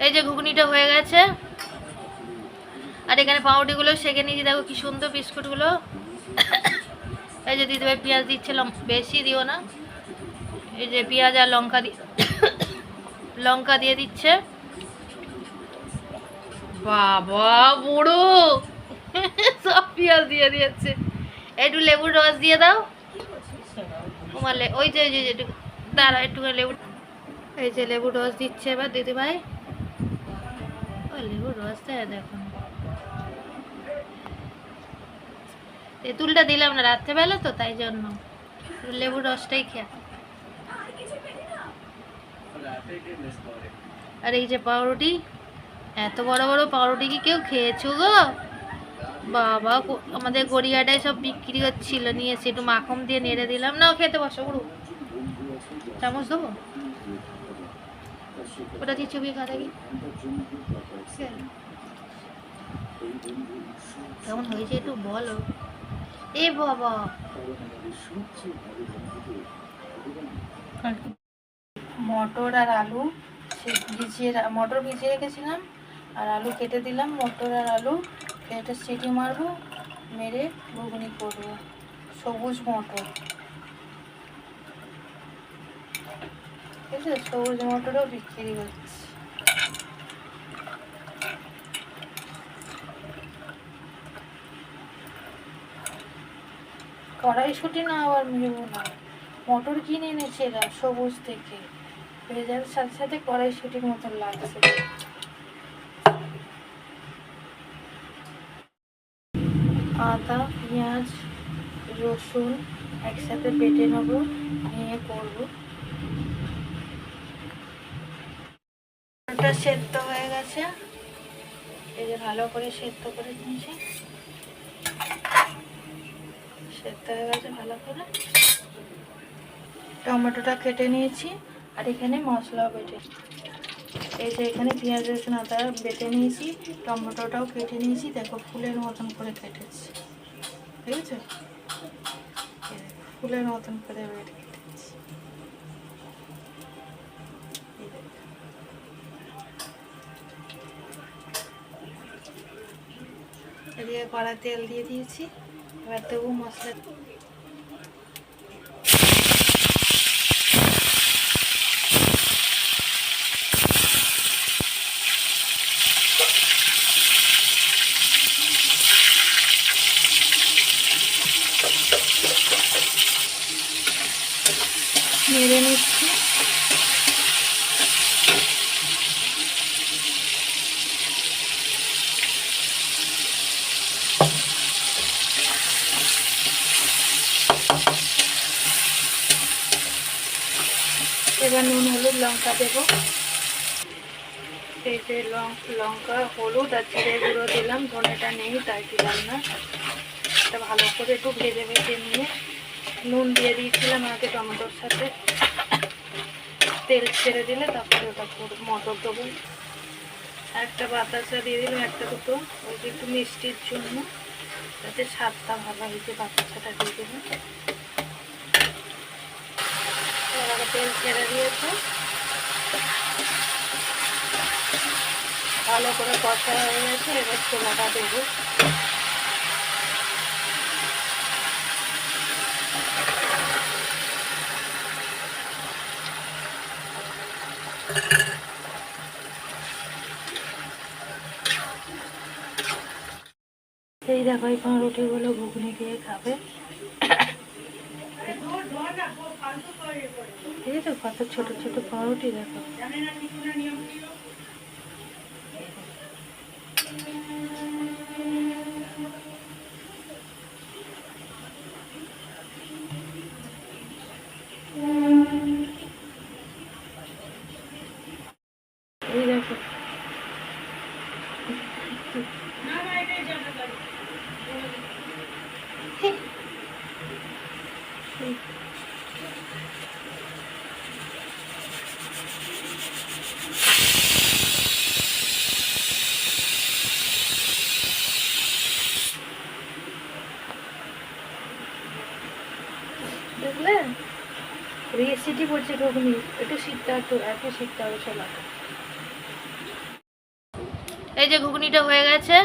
এই যে ঘুগনিটা হয়ে গেছে। আর এখানে পাউরুটিগুলো সেঁকে নিয়েছি, দেখো কি সুন্দর বিস্কুটগুলো। এই যে দিদিভাই পেঁয়াজ দিচ্ছে লম- বেশি দিও না। এই যে পেঁয়াজ আর লঙ্কা দিয়ে লঙ্কা দিয়ে দিচ্ছে। বাবা, বুড়ো! সব পেঁয়াজ দিয়ে দিয়েছে। একটু লেবুর রস দিয়ে দাও। তোমার ওই যে ওই যে দাঁড়া একটু লেবু এই যে লেবুর রস দিচ্ছে এবার দিদিভাই তেঁতুলটা দিলাম না, রাত্রেবেলা তো, তাই জন্য। লেবুর রসটাই খেয়া। আর এই যে পাউরুটি, এত বড় বড় পাউরুটি কি কেউ খেয়েছো গো? বাবা আমাদের গড়িয়াটায় সব বিক্রি হচ্ছিল নিয়েছি একটু মাখন দিয়ে নেড়ে দিলাম। না খেতে বসো উড়ু চামচ দেবো? ওটা দিয়ে খা দেখি কেমন হয়েছে একটু বলো। এ বাবা। মটর আর আলু ভিজিয়ে মটর ভিজিয়ে রেখেছিলাম, আর আলু কেটে দিলাম, মটর আর আলু। কেটে সিটি মারবো, মেরে ঘুগনি করব। সবুজ মটর। আছে সবুজ মটরও বিক্রি হচ্ছে। কড়াইশুটি না আবার মেরবো না। মটর কিনে এনেছে এরা সবুজ থেকে। ভেজার সাথে সাথে কড়াইশুটির মতন লাগছে। আদা, পেঁয়াজ, রসুন একসাথে বেটে নেব, নিয়ে করব। ওটা সেদ্ধ হয়ে গেছে। এই যে ভালো করে সেদ্ধ করে নিয়েছি। সেদ্ধ হয়ে গেছে ভালো করে। টমেটোটা কেটে নিয়েছি আর এখানে মশলা বেটে এই যে এখানে পেঁয়াজ রসুন আদা বেটে নিয়েছি, টমেটোটাও কেটে নিয়েছি, দেখো ফুলের মতন করে কেটেছি। ঠিক আছে? ফুলের মতন করে বেটে এদিকে কড়া তেল দিয়ে দিয়েছি। এবার দেবো মশলা। নেড়ে নিচ্ছি। এবার নুন, হলুদ, লঙ্কা দেবো। এই যে লঙ্কা, হলুদ আর জিরে গুঁড়ো দিলাম, ধনেটা নেই, তাই দিলাম না। এটা ভালো করে একটু ভেজে ভেজে নিয়ে নুন দিয়ে দিয়েছিলাম আগে টমেটোর সাথে। তেল ছেড়ে দিলে তারপরে ওটা মটর দেবো। একটা বাতাসা দিয়ে দিলাম, একটা দুটো। ওই যে একটু মিষ্টির জন্য। যাতে স্বাদটা ভালো হয়েছে বাতাসাটা দিয়ে দিলাম। এবার তেল ছেড়ে দিয়েছে। ভালো করে কষা হয়ে গেছে, এবার ছোলাটা দেবো। এই দেখো, এই পাউরুটিগুলো ঘুগনি দিয়ে খাবে। এই তো কত ছোট ছোট পাউরুটি দেখো। এই পড়ছে ঘুগনি একটু শীতটা একটু এত শীতটা হবে ছোলা এই যে ঘুগনিটা হয়ে গেছে।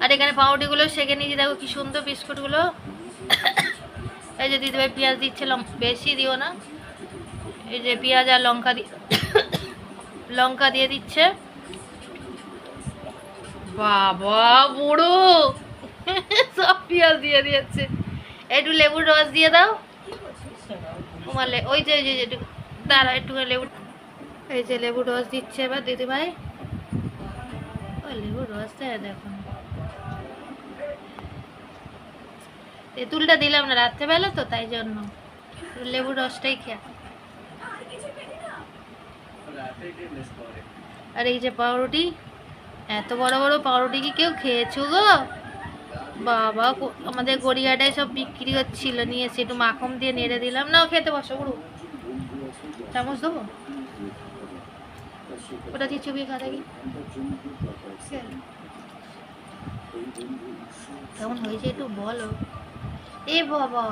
আর এখানে পাউরুটিগুলো সেকে নিয়েছি, দেখো কি সুন্দর এই যে পেঁয়াজ দিচ্ছে লম- বেশি দিও না। এই যে পেঁয়াজ আর লঙ্কা লঙ্কা দিয়ে দিচ্ছে। বাবা, বুড়ো! সব পেঁয়াজ দিয়ে দিয়েছে। একটু লেবুর রস দিয়ে দাও। তোমার ওই যে ওই যে একটু দাঁড়া একটু লেবু এই যে লেবুর রস দিচ্ছে এবার দিদিভাই ওই লেবুর রস দেয় দেখো। তেঁতুলটা দিলাম না, রাত্রেবেলা তো, তাই জন্য। লেবুর রসটাই খেয়া আর এই যে পাউরুটি, এত বড় বড় পাউরুটি কি কেউ খেয়েছো গো? বাবা আমাদের গড়িয়াটায় সব বিক্রি হচ্ছিল, নিয়ে এসে একটু মাখন দিয়ে নেড়ে দিলাম। নাও, খেতে বসো, গুরু। চামচ দেবো? ওটা দিয়ে চুবিয়ে খা দেখি। কেমন হয়েছে একটু বলো। এ বাবা।